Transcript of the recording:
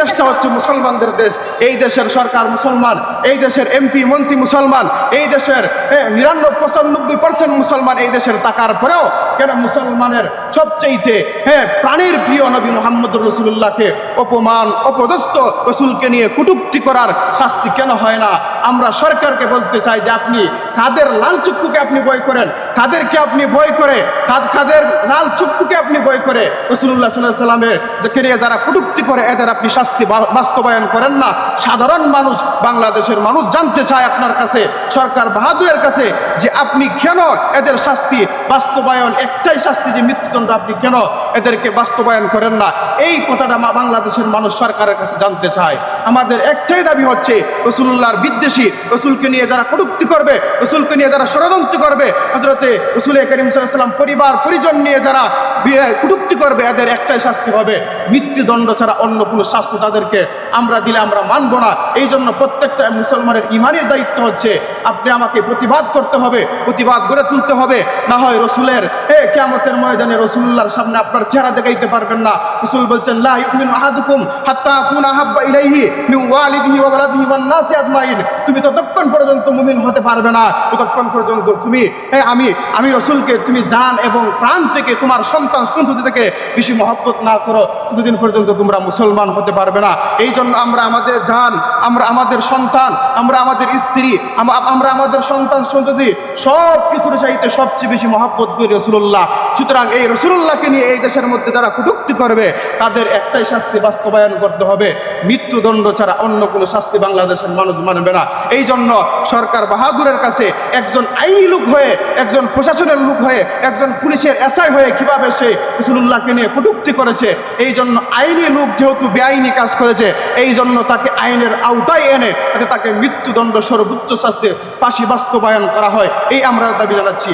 দেশটা হচ্ছে মুসলমানদের দেশ। এই দেশের সরকার মুসলমান, এই দেশের এমপি, মন্ত্রী মুসলমান, এই দেশের নিরানব্বই পঁচানব্বই পার্সেন্ট মুসলমান এই দেশের টাকার পরেও কেন মুসলমানের সবচেয়েতে হ্যাঁ প্রাণীর প্রিয় নবী মোহাম্মদ রসুল্লাহকে অপমান, অপদস্থ রসুলকে নিয়ে কুটুক্তি করার শাস্তি কেন হয় না? আমরা সরকারকে বলতে চাই যে আপনি কাদের লাল চক্ষুকে আপনি বই করেন কাদেরকে আপনি বই করে কাদ কাদের লাল চক্ষুকে আপনি বই করে। রসুল্লাহ সাল্লাহ সাল্লামের যে নিয়ে যারা কুটুক্তি করে, এদের আপনি শাস্তি বাস্তবায়ন করেন না। সাধারণ মানুষ, বাংলাদেশের মানুষ জানতে চায় আপনার কাছে, সরকার বাহাদুরের কাছে যে আপনি কেন এদের শাস্তি, বাস্তবায়ন একটাই শাস্তি যে মৃত্যুদণ্ড আপনি কেন এদেরকে বাস্তবায়ন করেন না? এই কথাটা বাংলাদেশের মানুষ সরকারের কাছে জানতে চায়। আমাদের একটাই দাবি হচ্ছে রসুল্লাহর বিদ্বেষী, রসুলকে নিয়ে যারা কটুক্তি করবে, রসুলকে নিয়ে যারা ষড়যন্ত্র করবে হজরতে রসুল করিম সাল্লাম পরিবার, পরিজন নিয়ে যারা কটুক্তি করবে, এদের একটাই শাস্তি হবে। মৃত্যুদণ্ড ছাড়া অন্য কোনো শাস্তি তাদেরকে আমরা দিলে আমরা মানব না। এই জন্য প্রত্যেকটা মুসলমানের ইমানের দায়িত্ব হচ্ছে, আপনি আমাকে প্রতিবাদ করতে হবে, প্রতিবাদ গড়ে তুলতে হবে। না হয় রসুলের, এ কেমতের ময়দানে রসুল্লাহর সামনে আপনার চেহারা দেখাইতে পারবেন না। রসুল বলছেন তুমি ততক্ষণ পর্যন্ত মুমিন হতে পারবে না। ততক্ষণ পর্যন্ত তুমি আমি আমি রসুলকে তুমি জান এবং প্রাণ থেকে তোমার সন্তান সন্ততি থেকে বেশি মহব্বত না করো। ততদিন পর্যন্ত তোমরা মুসলমান হতে পারবে না। এই জন্য আমরা আমাদের জান, আমরা আমাদের সন্তান, আমরা আমাদের স্ত্রী আমরা আমাদের সন্তান সন্ততি সব কিছুর চাইতে সবচেয়ে বেশি মহব্বত করি রসুল্লাহ সুতরাং এই রসুল্লাহকে নিয়ে এই দেশের মধ্যে যারা কটুক্তি করবে, তাদের একটাই শাস্তি বাস্তবায়ন করতে হবে। মৃত্যুদণ্ড ছাড়া অন্য কোনো শাস্তি বাংলাদেশের মানুষ মানবে না। এই জন্য সরকার বাহাদুরের কাছে একজন আইনি লোক হয়ে, একজন প্রশাসনের লোক হয়ে, একজন পুলিশের এসআই হয়ে কীভাবে সে রসুল্লাহকে নিয়ে কটুক্তি করেছে এই জন্য আইনি লোক যেহেতু বেআইনি কাজ করেছে এই জন্য তাকে আইনের আওতায় এনে তাকে মৃত্যুদণ্ড সর্বোচ্চ শাস্তি ফাঁসি বাস্তবায়ন করা হয়। এই আমরা দাবি জানাচ্ছি।